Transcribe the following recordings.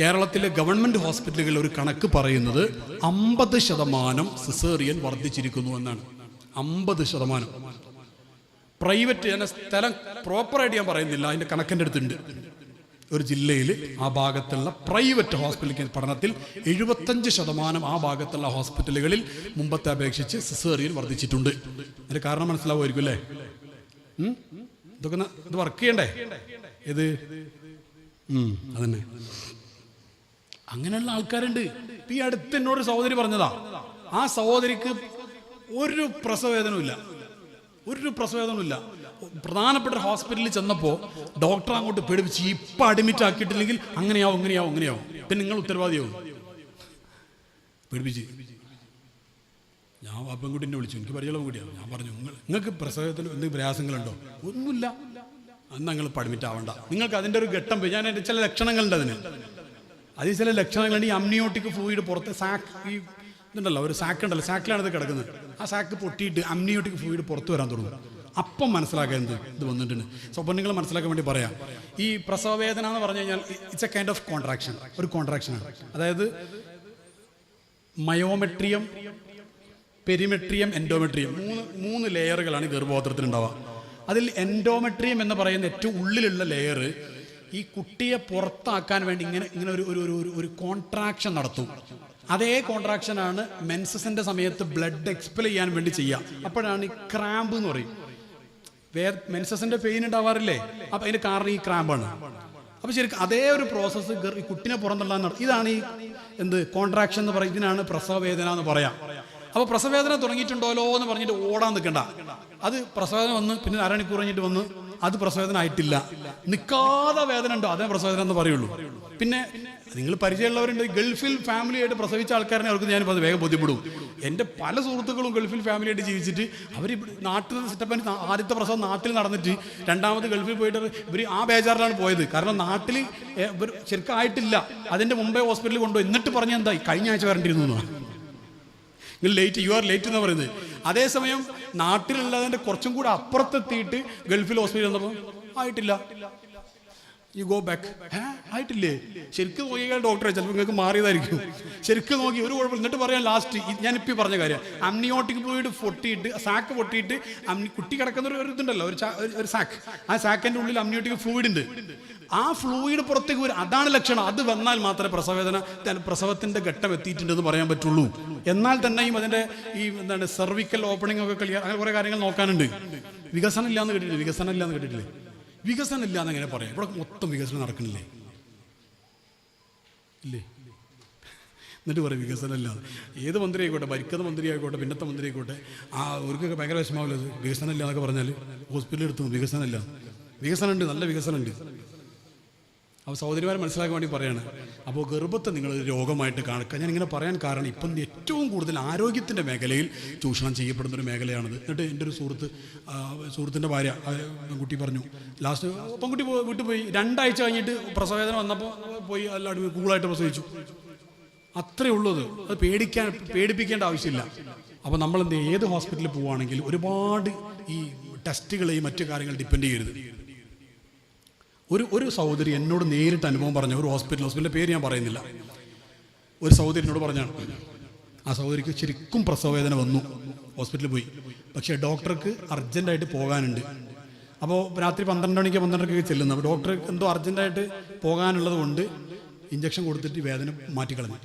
കേരളത്തിലെ ഗവൺമെന്റ് ഹോസ്പിറ്റലുകളിൽ ഒരു കണക്ക് പറയുന്നത് അമ്പത് ശതമാനം സിസേറിയൻ വർദ്ധിച്ചിരിക്കുന്നു എന്നാണ്. അമ്പത് ശതമാനം. പ്രൈവറ്റ് ഞാൻ സ്ഥലം പ്രോപ്പറായിട്ട് ഞാൻ പറയുന്നില്ല. അതിന്റെ കണക്കിന്റെ അടുത്തുണ്ട്. ഒരു ജില്ലയിൽ ആ ഭാഗത്തുള്ള പ്രൈവറ്റ് ഹോസ്പിറ്റൽ പഠനത്തിൽ എഴുപത്തഞ്ച് ശതമാനം ആ ഭാഗത്തുള്ള ഹോസ്പിറ്റലുകളിൽ മുമ്പത്തെ അപേക്ഷിച്ച് സിസേറിയൻ വർദ്ധിച്ചിട്ടുണ്ട്. അതിന് കാരണം മനസ്സിലാവുമായിരിക്കും അല്ലേ? ഇതൊക്കെ ഇത് വർക്ക് ചെയ്യണ്ടേ? ഇത് അതന്നെ. അങ്ങനെയുള്ള ആൾക്കാരുണ്ട്. ഈ അടുത്ത് എന്നോട് സഹോദരി പറഞ്ഞതാ ആ സഹോദരിക്ക് ഒരു പ്രസവവേദനയില്ല ഒരു പ്രസവവേദനയില്ല പ്രധാനപ്പെട്ട ഹോസ്പിറ്റലിൽ ചെന്നപ്പോൾ ഡോക്ടർ അങ്ങോട്ട് പേടിപ്പിച്ച് ഇപ്പം അഡ്മിറ്റ് ആക്കിയിട്ടില്ലെങ്കിൽ അങ്ങനെയാവും ഇങ്ങനെയാവും ഇങ്ങനെയാവും. പിന്നെ നിങ്ങൾ ഉത്തരവാദിയാവും. പേടിപ്പിച്ച്. ഞാൻ എന്നെ വിളിച്ചു. എനിക്ക് പരിചയം കൂടിയാണ് ഞാൻ പറഞ്ഞു നിങ്ങൾ നിങ്ങൾക്ക് പ്രസവത്തിന് എന്തെങ്കിലും പ്രയാസങ്ങളുണ്ടോ? ഒന്നുമില്ല. അന്ന് നിങ്ങൾ പഠിമിറ്റ് ആവണ്ട. നിങ്ങൾക്ക് അതിന്റെ ഒരു ഘട്ടം പോയി. ഞാൻ എന്റെ ചില ലക്ഷണങ്ങളുണ്ട് അതിന്. അതിൽ ചില ലക്ഷണങ്ങളാണ് ഈ അമ്നിയോട്ടിക് ഫ്ലൂയിഡ് പുറത്ത് സാക്ക് ഈ ഇതുണ്ടല്ലോ ഒരു സാക്ക് ഉണ്ടല്ലോ സാക്കിലാണ് ഇത് കിടക്കുന്നത്. ആ സാക്ക് പൊട്ടിയിട്ട് അമ്നിയോട്ടിക് ഫ്ലൂയിഡ് പുറത്ത് വരാൻ തുടങ്ങും. അപ്പം മനസ്സിലാക്കുന്നത് ഇത് വന്നിട്ടുണ്ട്. സോ അപ്പം നിങ്ങൾ മനസ്സിലാക്കാൻ വേണ്ടി പറയാം. ഈ പ്രസവവേദന എന്ന് പറഞ്ഞു കഴിഞ്ഞാൽ it's a kind of contraction ഒരു കോൺട്രാക്ഷനാണ് അതായത് മയോമെട്രിയം പെരിമെട്രിയം എൻഡോമെട്രിയം മൂന്ന് മൂന്ന് ലെയറുകളാണ് ഗർഭപാത്രത്തിൽ ഉണ്ടാവുക അതിൽ എൻഡോമെട്രിയം എന്ന് പറയുന്ന ഏറ്റവും ഉള്ളിലുള്ള ലെയർ ഈ കുട്ടിയെ പുറത്താക്കാൻ വേണ്ടി ഇങ്ങനെ ഇങ്ങനെ ഒരു ഒരു ഒരു കോൺട്രാക്ഷൻ നടത്തും. അതേ കോൺട്രാക്ഷനാണ് മെൻസസിന്റെ സമയത്ത് ബ്ലഡ് എക്സ്പെൽ ചെയ്യാൻ വേണ്ടി ചെയ്യുക അപ്പോഴാണ് ഈ ക്രാമ്പ് എന്ന് പറയും. വേ മെൻസസിന്റെ പെയിൻ ഉണ്ടാവാറില്ലേ? അപ്പൊ അതിന്റെ കാരണം ഈ ക്രാമ്പാണ് അപ്പൊ ശരിക്കും അതേ ഒരു പ്രോസസ്സ് ഈ കുട്ടിനെ പുറന്തള്ളാൻ നടത്തും ഇതാണ് ഈ എന്ത് കോൺട്രാക്ഷൻ എന്ന് പറയും. ഇതിനാണ് പ്രസവവേദന എന്ന് പറയാം. അപ്പൊ പ്രസവവേദന തുടങ്ങിയിട്ടുണ്ടോലോ എന്ന് പറഞ്ഞിട്ട് ഓടാൻ നിൽക്കണ്ട. അത് പ്രസവവേദന വന്ന് പിന്നെ അരമണിക്കൂർ കഴിഞ്ഞിട്ട് വന്ന് അത് പ്രസവേദനായിട്ടില്ല നിൽക്കാതെ വേദന ഉണ്ടോ? അതേ പ്രസവേദന എന്ന് പറയുള്ളൂ. പിന്നെ നിങ്ങൾ പരിചയമുള്ളവരുണ്ട് ഗൾഫിൽ ഫാമിലി ആയിട്ട് പ്രസവിച്ച ആൾക്കാരനെ അവർക്ക് ഞാൻ വേഗം ബോധ്യപ്പെടും. എന്റെ പല സുഹൃത്തുക്കളും ഗൾഫിൽ ഫാമിലി ആയിട്ട് ജീവിച്ചിട്ട് അവർ നാട്ടിൽ സെറ്റപ്പ് ആദ്യത്തെ പ്രസവം നാട്ടിൽ നടന്നിട്ട് രണ്ടാമത് ഗൾഫിൽ പോയിട്ട് ഇവർ ആ ബേജാറിലാണ് പോയത്. കാരണം നാട്ടിൽ ശരിക്കും ആയിട്ടില്ല അതിന്റെ മുമ്പേ ഹോസ്പിറ്റലിൽ കൊണ്ടുപോയി. എന്നിട്ട് പറഞ്ഞ എന്താ കഴിഞ്ഞ ആഴ്ച വരണ്ടിരുന്നു എന്നാണ് നിങ്ങൾ ലേറ്റ് യു ആർ ലേറ്റ് എന്ന് പറയുന്നത്. അതേസമയം നാട്ടിലുള്ളതിന്റെ കുറച്ചും കൂടെ അപ്പുറത്തെത്തിയിട്ട് ഗൾഫിൽ ഹോസ്പിറ്റലിൽ വന്നപ്പോൾ ആയിട്ടില്ല. യു ഗോ ബാക്ക് ആയിട്ടില്ലേ? ശരിക്കും നോക്കിയാൽ ഡോക്ടറെ ചിലപ്പോൾ നിങ്ങൾക്ക് മാറിയതായിരിക്കും. ശരിക്കും നോക്കി ഒരു കുഴപ്പം എന്നിട്ട് പറയാം ലാസ്റ്റ് ഞാനിപ്പോൾ പറഞ്ഞ കാര്യം. അമ്നിയോട്ടിക് പോയിട്ട് പൊട്ടിയിട്ട് സാക്ക് പൊട്ടിയിട്ട് അമ്നി കുട്ടി കിടക്കുന്ന ഒരു- ഇതുണ്ടല്ലോ ഒരു ഒരു- സാക്ക് ആ സാക്കിന്റെ ഉള്ളിൽ അമ്നിയോട്ടിക് ഫ്ലൂയിഡ് ഉണ്ട്. ആ ഫ്ലൂയിഡ് പുറത്തേക്ക് വരും. അതാണ് ലക്ഷണം. അത് വന്നാൽ മാത്രമേ പ്രസവേദന പ്രസവത്തിന്റെ ഘട്ടം എത്തിയിട്ടുണ്ടെന്ന് പറയാൻ പറ്റുള്ളൂ. എന്നാൽ തന്നെയും അതിന്റെ ഈ എന്താണ് സെർവിക്കൽ ഓപ്പണിംഗ് ഒക്കെ കളിയാ അങ്ങനെ കുറെ കാര്യങ്ങൾ നോക്കാനുണ്ട്. വികസനം ഇല്ലാന്ന് കേട്ടിട്ടില്ലേ? വികസനം ഇല്ലാന്ന് കേട്ടിട്ടില്ലേ? വികസനം ഇല്ല എങ്ങനെ പറയാം. ഇവിടെ മൊത്തം വികസനം നടക്കണില്ലേ ഇല്ലേ? എന്നിട്ട് പറയും വികസനം ഇല്ലാതെ ഏത് മന്ത്രി ആയിക്കോട്ടെ ഭരിക്കുന്ന മന്ത്രി ആയിക്കോട്ടെ പിന്നത്തെ മന്ത്രി ആയിക്കോട്ടെ ആ അവർക്കൊക്കെ ഭയങ്കര വിഷമാവില്ല വികസനം ഇല്ല എന്നൊക്കെ പറഞ്ഞാൽ ഹോസ്പിറ്റലിൽ എടുത്തു. വികസനം ഇല്ല. വികസനം ഉണ്ട് നല്ല വികസനം ഉണ്ട്. അപ്പോൾ സഹോദരിമാരെ മനസ്സിലാക്കാൻ വേണ്ടി പറയാണ്. അപ്പോൾ ഗർഭത്തെ നിങ്ങൾ രോഗമായിട്ട് കാണുക. ഞാൻ ഇങ്ങനെ പറയാൻ കാരണം ഇപ്പം ഏറ്റവും കൂടുതൽ ആരോഗ്യത്തിന്റെ മേഖലയിൽ ചൂഷണം ചെയ്യപ്പെടുന്ന ഒരു മേഖലയാണിത്. എന്നിട്ട് എന്റെ ഒരു സുഹൃത്ത് സുഹൃത്തിന്റെ ഭാര്യ പെൺകുട്ടി പറഞ്ഞു. ലാസ്റ്റ് പെൺകുട്ടി വീട്ടിൽ പോയി. രണ്ടാഴ്ച കഴിഞ്ഞിട്ട് പ്രസവേദന വന്നപ്പോൾ പോയി എല്ലാവരും കൂളായിട്ട് പ്രസവിച്ചു. അത്രേ ഉള്ളത് അത്. പേടിക്കാൻ പേടിപ്പിക്കേണ്ട ആവശ്യമില്ല. അപ്പോൾ നമ്മൾ എന്ത് ഏത് ഹോസ്പിറ്റലിൽ പോവുകയാണെങ്കിൽ ഒരുപാട് ഈ ടെസ്റ്റുകളെയും മറ്റു കാര്യങ്ങൾ ഡിപ്പെൻഡ് ചെയ്യരുത്. ഒരു ഒരു സഹോദരി എന്നോട് നേരിട്ട് അനുഭവം പറഞ്ഞു ഒരു ഹോസ്പിറ്റൽ ഹോസ്പിറ്റലിന്റെ പേര് ഞാൻ പറയുന്നില്ല. ഒരു സഹോദരി എന്നോട് പറഞ്ഞാണ് ആ സഹോദരിക്ക് ശരിക്കും പ്രസവവേദന വന്നു ഹോസ്പിറ്റലിൽ പോയി. പക്ഷേ ഡോക്ടർക്ക് അർജന്റായിട്ട് പോകാനുണ്ട്. അപ്പോൾ രാത്രി പന്ത്രണ്ട് മണിക്ക് പന്ത്രണ്ടരയ്ക്ക് ചെല്ലുന്നു. അപ്പോൾ ഡോക്ടർ എന്തോ അർജന്റായിട്ട് പോകാനുള്ളത് കൊണ്ട് ഇഞ്ചക്ഷൻ കൊടുത്തിട്ട് വേദന മാറ്റിക്കളഞ്ഞു.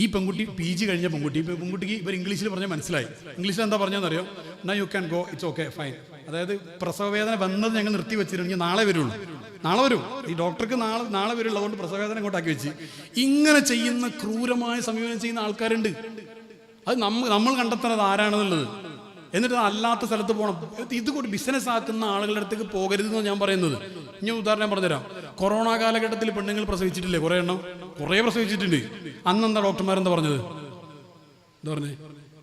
ഈ പെൺകുട്ടി പി ജി കഴിഞ്ഞ പെൺകുട്ടി. പെൺകുട്ടിക്ക് ഇവർ ഇംഗ്ലീഷിൽ പറഞ്ഞാൽ മനസ്സിലായി. ഇംഗ്ലീഷിൽ എന്താ പറഞ്ഞതെന്നറിയോ? എന്നാ you can go it's okay fine അതായത് പ്രസവവേദന വന്നത് ഞങ്ങൾ നിർത്തി വെച്ചിട്ടുണ്ടെങ്കിൽ നാളെ വരുള്ളൂ. നാളെ വരും. ഈ ഡോക്ടർക്ക് നാളെ നാളെ വരുള്ളൂ അതുകൊണ്ട് പ്രസവവേദന ഇങ്ങോട്ടാക്കി വെച്ച്. ഇങ്ങനെ ചെയ്യുന്ന ക്രൂരമായ സമീപനം ചെയ്യുന്ന ആൾക്കാരുണ്ട്. അത് നമ്മൾ നമ്മൾ കണ്ടെത്തുന്നത് ആരാണെന്നുള്ളത്? എന്നിട്ട് അല്ലാത്ത സ്ഥലത്ത് പോകണം. ഇത് കൂടി ബിസിനസ് ആക്കുന്ന ആളുകളുടെ അടുത്തേക്ക് പോകരുതെന്ന് ഞാൻ പറയുന്നത്. ഇനി ഉദാഹരണം പറഞ്ഞുതരാം. കൊറോണ കാലഘട്ടത്തിൽ പെണ്ണുങ്ങൾ പ്രസവിച്ചിട്ടില്ലേ? കുറേ എണ്ണം? കുറേ പ്രസവിച്ചിട്ടുണ്ട്. അന്ന് എന്താ ഡോക്ടർമാരെന്താ പറഞ്ഞത്? എന്താ പറഞ്ഞേ?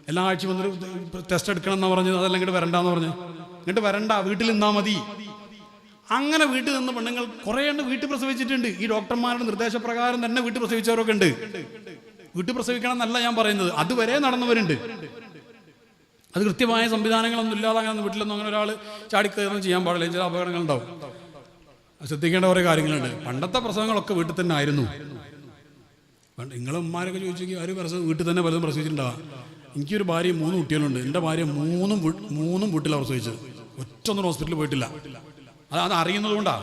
എല്ലാ ആഴ്ചയും വന്നൊരു ടെസ്റ്റ് എടുക്കണം എന്നാ പറഞ്ഞത്. അതല്ല ഇങ്ങോട്ട് വരണ്ടെന്ന് പറഞ്ഞു. എന്നിട്ട് വരണ്ട. വീട്ടിൽ നിന്നാ മതി. അങ്ങനെ വീട്ടിൽ നിന്ന് പെണ്ണുങ്ങൾ കുറേ എണ്ണം വീട്ടിൽ പ്രസവിച്ചിട്ടുണ്ട്. ഈ ഡോക്ടർമാരുടെ നിർദ്ദേശപ്രകാരം തന്നെ വീട്ടിൽ പ്രസവിച്ചവരൊക്കെ ഉണ്ട്. വീട്ടിൽ പ്രസവിക്കണം എന്നല്ല ഞാൻ പറയുന്നത്. അതുവരെ നടന്നവരുണ്ട്. അത് കൃത്യമായ സംവിധാനങ്ങളൊന്നും ഇല്ലാതെ അങ്ങനെ വീട്ടിലൊന്നും അങ്ങനെ ഒരാൾ ചാടിക്കയറൊന്നും ചെയ്യാൻ പാടില്ല. ചില അത് ശ്രദ്ധിക്കേണ്ട കുറേ കാര്യങ്ങളുണ്ട്. പണ്ടത്തെ പ്രസവങ്ങളൊക്കെ വീട്ടിൽ തന്നെ ആയിരുന്നു. പണ്ട് നിങ്ങളെ ഉമ്മാരൊക്കെ ചോദിച്ചെങ്കിൽ പ്രസവം വീട്ടിൽ തന്നെ പലതും പ്രസവിച്ചിട്ടുണ്ടാവാം. എനിക്കൊരു ഭാര്യ മൂന്ന് കുട്ടികളുണ്ട്. എന്റെ ഭാര്യ മൂന്നും മൂന്നും വീട്ടിലാണ് പ്രസവിച്ചത്. ഒറ്റൊന്നും ഹോസ്പിറ്റലിൽ പോയിട്ടില്ല. അത് അത് അറിയുന്നത് കൊണ്ടാ.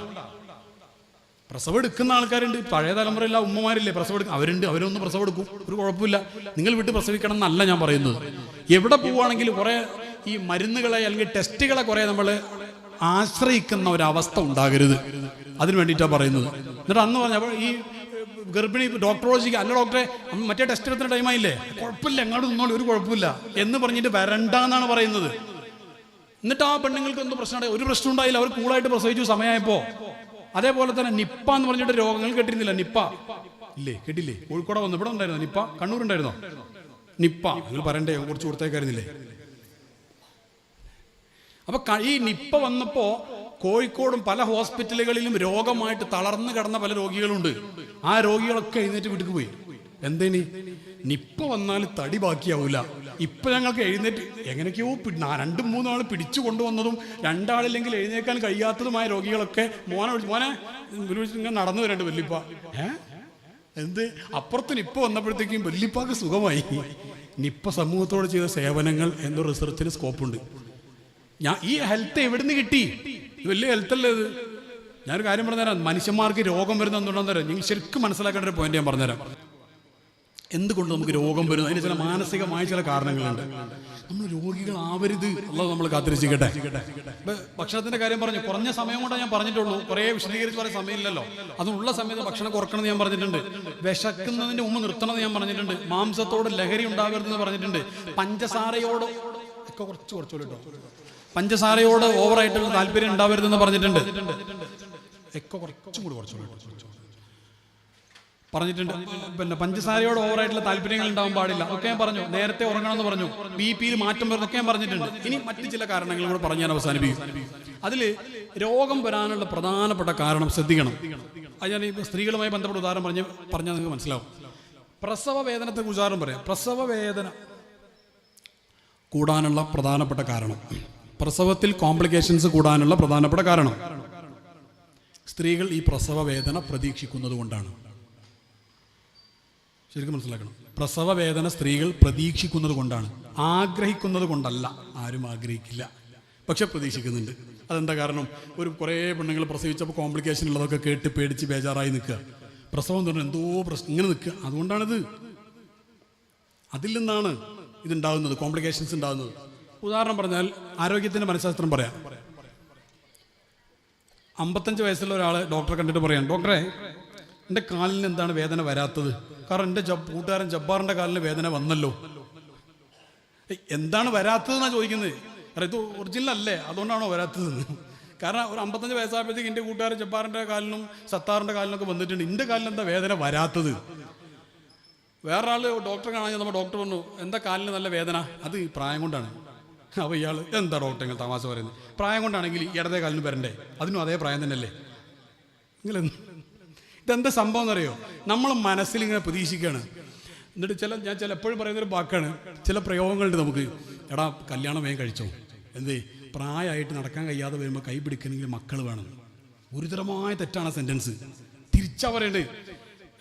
പ്രസവം എടുക്കുന്ന ആൾക്കാരുണ്ട്. പഴയ തലമുറയില്ല ഉമ്മമാരില്ലേ പ്രസവം എടുക്കും അവരുണ്ട് അവരൊന്നും പ്രസവം എടുക്കും. ഒരു കുഴപ്പമില്ല. നിങ്ങൾ വിട്ട് പ്രസവിക്കണം എന്നല്ല ഞാൻ പറയുന്നത്. എവിടെ പോവുകയാണെങ്കിലും കുറേ ഈ മരുന്നുകളെ അല്ലെങ്കിൽ ടെസ്റ്റുകളെ കുറേ നമ്മൾ ആശ്രയിക്കുന്ന ഒരവസ്ഥ ഉണ്ടാകരുത്. അതിന് വേണ്ടിയിട്ടാണ് പറയുന്നത്. എന്നിട്ട് അന്ന് പറഞ്ഞപ്പോൾ ഈ ഗർഭിണി ഡോക്ടറോളജിക്ക് അല്ല ഡോക്ടറെ മറ്റേ ടെസ്റ്റ് എടുത്തിന് ടൈമായില്ലേ കുഴപ്പമില്ല എങ്ങോട്ട് നിന്നോളൂ ഒരു കുഴപ്പമില്ല. എന്ന് പറഞ്ഞിട്ട് വരണ്ട എന്നാണ് പറയുന്നത്. എന്നിട്ട് ആ പെണ്ണുങ്ങൾക്ക് എന്ത് പ്രശ്നമുണ്ടായി? ഒരു പ്രശ്നം ഉണ്ടായില്ല. അവർ കൂളായിട്ട് പ്രസവിച്ചു സമയമായപ്പോ. അതേപോലെ തന്നെ നിപ്പ എന്ന് പറഞ്ഞിട്ട് രോഗങ്ങൾ കേട്ടിരുന്നില്ല. നിപ്പ. ഇല്ലേ? കേട്ടില്ലേ? കോഴിക്കോട് വന്നു. ഇവിടെ ഉണ്ടായിരുന്നോ നിപ്പ? കണ്ണൂർ ഉണ്ടായിരുന്നോ നിപ്പ. നിങ്ങൾ പറയണ്ടേ? കുറച്ച് കൊടുത്തേക്കായിരുന്നില്ലേ? അപ്പൊ ഈ നിപ്പ വന്നപ്പോ കോഴിക്കോടും പല ഹോസ്പിറ്റലുകളിലും രോഗമായിട്ട് തളർന്നു കിടന്ന പല രോഗികളുണ്ട്. ആ രോഗികളൊക്കെ എഴുന്നേറ്റ് വീട്ടിൽ പോയി. എന്തേനി? നിപ്പ വന്നാൽ തടി ബാക്കിയാവൂല. ഇപ്പൊ ഞങ്ങൾക്ക് എഴുന്നേറ്റ് എങ്ങനെയൊക്കെയോ രണ്ടും മൂന്നാൾ പിടിച്ചു കൊണ്ടുവന്നതും രണ്ടാളില്ലെങ്കിൽ എഴുന്നേക്കാൻ കഴിയാത്തതുമായ രോഗികളൊക്കെ മോനെ വിളിച്ചു മോനെ വിളിച്ച് ഇങ്ങനെ നടന്നു വരണ്ട് വല്യപ്പ ഏ? എന്ത്? അപ്പുറത്ത് നിപ്പ വന്നപ്പോഴത്തേക്കും വല്യപ്പാക്ക് സുഖമായി. നിപ്പ സമൂഹത്തോട് ചെയ്ത സേവനങ്ങൾ എന്ന റിസർച്ചിന് സ്കോപ്പുണ്ട്. ഞാൻ ഈ ഹെൽത്ത് എവിടുന്ന് കിട്ടി? വലിയ ഹെൽത്ത് അല്ലേ ഇത്? ഞാനൊരു കാര്യം പറഞ്ഞുതരാം. മനുഷ്യന്മാർക്ക് രോഗം വരുന്ന എന്തുകൊണ്ടാന്ന് തരാം നിങ്ങൾ ശരിക്കും മനസ്സിലാക്കേണ്ട ഒരു പോയിന്റ് ഞാൻ പറഞ്ഞുതരാം. എന്തുകൊണ്ട് നമുക്ക് രോഗം വരുന്നു? അതിന് ചില മാനസികമായ ചില കാരണങ്ങളുണ്ട്. നമ്മൾ രോഗികളാവരുത്. അല്ലാതെ നമ്മൾ കാത്തിരിച്ചിക്കട്ടെ ഇപ്പൊ ഭക്ഷണത്തിന്റെ കാര്യം പറഞ്ഞു. കുറഞ്ഞ സമയം കൊണ്ടാണ് ഞാൻ പറഞ്ഞിട്ടുള്ളൂ. കുറേ വിശദീകരിച്ച് പറയാൻ സമയമില്ലല്ലോ. അതിനുള്ള സമയത്ത് ഭക്ഷണം കുറക്കണമെന്ന് ഞാൻ പറഞ്ഞിട്ടുണ്ട്. വിശക്കുന്നതിന്റെ മുമ്പ് നിർത്തണമെന്ന് ഞാൻ പറഞ്ഞിട്ടുണ്ട്. മാംസത്തോട് ലഹരി ഉണ്ടാകരുതെന്ന് പറഞ്ഞിട്ടുണ്ട്. പഞ്ചസാരയോട് ഒക്കെ കുറച്ച് കുറച്ചോളൂ പഞ്ചസാരയോട് ഓവറായിട്ടുള്ള താല്പര്യം ഉണ്ടാവരുതെന്ന് പറഞ്ഞിട്ടുണ്ട്. ഒക്കെ കുറച്ചും കൂടി കുറച്ചോളൂ. പറഞ്ഞിട്ടുണ്ട്. പിന്നെ പഞ്ചസാരയോട് ഓവറായിട്ടുള്ള താല്പര്യങ്ങൾ ഉണ്ടാവാൻ പാടില്ല. ഒക്കെ ഞാൻ പറഞ്ഞു. നേരത്തെ ഉറങ്ങണം എന്ന് പറഞ്ഞു ബി പിയിൽ മാറ്റം വരുന്നൊക്കെ ഞാൻ പറഞ്ഞിട്ടുണ്ട്. ഇനി മറ്റു ചില കാരണങ്ങൾ കൂടെ പറഞ്ഞു ഞാൻ അവസാനിപ്പിക്കും. അതിൽ രോഗം വരാനുള്ള പ്രധാനപ്പെട്ട കാരണം ശ്രദ്ധിക്കണം. അത് ഞാൻ ഈ സ്ത്രീകളുമായി ബന്ധപ്പെട്ട ഉദാഹരണം പറഞ്ഞ് പറഞ്ഞാൽ നിങ്ങൾക്ക് മനസ്സിലാവും. പ്രസവ വേദനത്തെ കുറിച്ച് ഉദാഹരണം പറയാം. പ്രസവ വേദന കൂടാനുള്ള പ്രധാനപ്പെട്ട കാരണം. പ്രസവത്തിൽ കോംപ്ലിക്കേഷൻസ് കൂടാനുള്ള പ്രധാനപ്പെട്ട കാരണം. സ്ത്രീകൾ ഈ പ്രസവ വേദന പ്രതീക്ഷിക്കുന്നത് കൊണ്ടാണ് ശരിക്കും മനസ്സിലാക്കണം. പ്രസവ വേദന സ്ത്രീകൾ പ്രതീക്ഷിക്കുന്നത് കൊണ്ടാണ്. ആഗ്രഹിക്കുന്നത് കൊണ്ടല്ല. ആരും ആഗ്രഹിക്കില്ല. പക്ഷെ പ്രതീക്ഷിക്കുന്നുണ്ട്. അതെന്താ കാരണം? ഒരു കുറേ പെണ്ണുങ്ങൾ പ്രസവിച്ചപ്പോൾ കോംപ്ലിക്കേഷൻ ഉള്ളതൊക്കെ കേട്ട് പേടിച്ച് ബേജാറായി നിൽക്കുക. പ്രസവം എന്ന് പറഞ്ഞാൽ എന്തോ പ്രശ്നം. ഇങ്ങനെ നിൽക്കുക. അതുകൊണ്ടാണിത്. അതിൽ നിന്നാണ് ഇതുണ്ടാകുന്നത് കോംപ്ലിക്കേഷൻസ് ഉണ്ടാകുന്നത്. ഉദാഹരണം പറഞ്ഞാൽ ആരോഗ്യത്തിന്റെ മനഃശാസ്ത്രം പറയാം. അമ്പത്തഞ്ച് വയസ്സുള്ള ഒരാൾ ഡോക്ടറെ കണ്ടിട്ട് പറയാം. ഡോക്ടറെ എന്റെ കാലിന് എന്താണ് വേദന വരാത്തത്? കാരണം എന്റെ കൂട്ടുകാരൻ ജബ്ബാറിന്റെ കാലിന് വേദന വന്നല്ലോ. എന്താണ് വരാത്തതെന്നാണ് ചോദിക്കുന്നത്? കാരണം ഇത് ഒറിജിനൽ അല്ലേ? അതുകൊണ്ടാണോ വരാത്തതെന്ന്? കാരണം ഒരു അമ്പത്തഞ്ച് വയസ്സായപ്പോഴത്തേക്ക് എന്റെ കൂട്ടുകാരൻ ജബ്ബാറിന്റെ കാലിനും സത്താറിന്റെ കാലിനൊക്കെ വന്നിട്ടുണ്ട്. എന്റെ കാലിന് എന്താ വേദന വരാത്തത്? വേറൊരാൾ ഡോക്ടറെ കാണാൻ നമ്മൾ ഡോക്ടർ പറഞ്ഞു എന്താ കാലിന് നല്ല വേദന? അത് പ്രായം കൊണ്ടാണ്. അപ്പോൾ ഇയാൾ എന്താ ഡോക്ടർ നിങ്ങൾ തമാശ പറയുന്നത്? പ്രായം കൊണ്ടാണെങ്കിൽ ഇടതേ കാലിന് വരണ്ടേ? അതിനും അതേ പ്രായം തന്നെയല്ലേ? നിങ്ങൾ ഇതെന്താ സംഭവം എന്നറിയോ? നമ്മൾ മനസ്സിലിങ്ങനെ പ്രതീക്ഷിക്കുകയാണ്. എന്നിട്ട് ചില ഞാൻ ചില എപ്പോഴും പറയുന്നൊരു വാക്കാണ്. ചില പ്രയോഗങ്ങളുണ്ട് നമുക്ക്. എടാ കല്യാണം വേഗം കഴിച്ചോ. എന്തേ? പ്രായമായിട്ട് നടക്കാൻ കഴിയാതെ വരുമ്പോൾ കൈ പിടിക്കണമെങ്കിൽ മക്കൾ വേണം. ഗുരുതരമായ തെറ്റാണ് സെന്റൻസ് തിരിച്ചാ പറയണ്ടേ?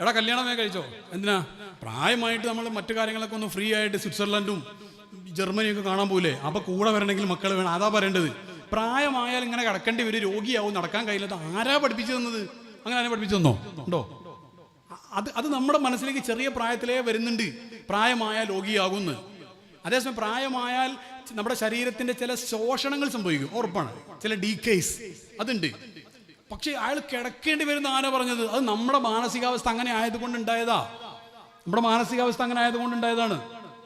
എടാ കല്യാണം വേഗം കഴിച്ചോ. എന്തിനാ? പ്രായമായിട്ട് നമ്മൾ മറ്റു കാര്യങ്ങളൊക്കെ ഒന്ന് ഫ്രീ ആയിട്ട് സ്വിറ്റ്സർലൻഡും ജർമ്മനിയൊക്കെ കാണാൻ പോലെ അപ്പോൾ കൂടെ വരണമെങ്കിൽ മക്കൾ വേണം. അതാ പറയേണ്ടത്. പ്രായമായാൽ ഇങ്ങനെ കിടക്കേണ്ടി വരും. രോഗിയാവും. നടക്കാൻ കഴിയില്ല ആരാ പഠിപ്പിച്ചു തന്നത്? അങ്ങനെ അതിനെ പഠിപ്പിച്ചു തന്നോ? ഉണ്ടോ? അത് അത് നമ്മുടെ മനസ്സിലേക്ക് ചെറിയ പ്രായത്തിലേ വരുന്നുണ്ട്. പ്രായമായാൽ രോഗിയാകുന്നു. അതേസമയം പ്രായമായാൽ നമ്മുടെ ശരീരത്തിന്റെ ചില ശോഷണങ്ങൾ സംഭവിക്കും. ഉറപ്പാണ്. ചില ഡീക്കേസ് അതുണ്ട്. പക്ഷേ അയാൾ കിടക്കേണ്ടി വരുന്ന ആരാ പറഞ്ഞത്? അത് നമ്മുടെ മാനസികാവസ്ഥ അങ്ങനെ ആയതുകൊണ്ട് ഉണ്ടായതാ. നമ്മുടെ മാനസികാവസ്ഥ അങ്ങനെ ആയതുകൊണ്ട് ഉണ്ടായതാണ്.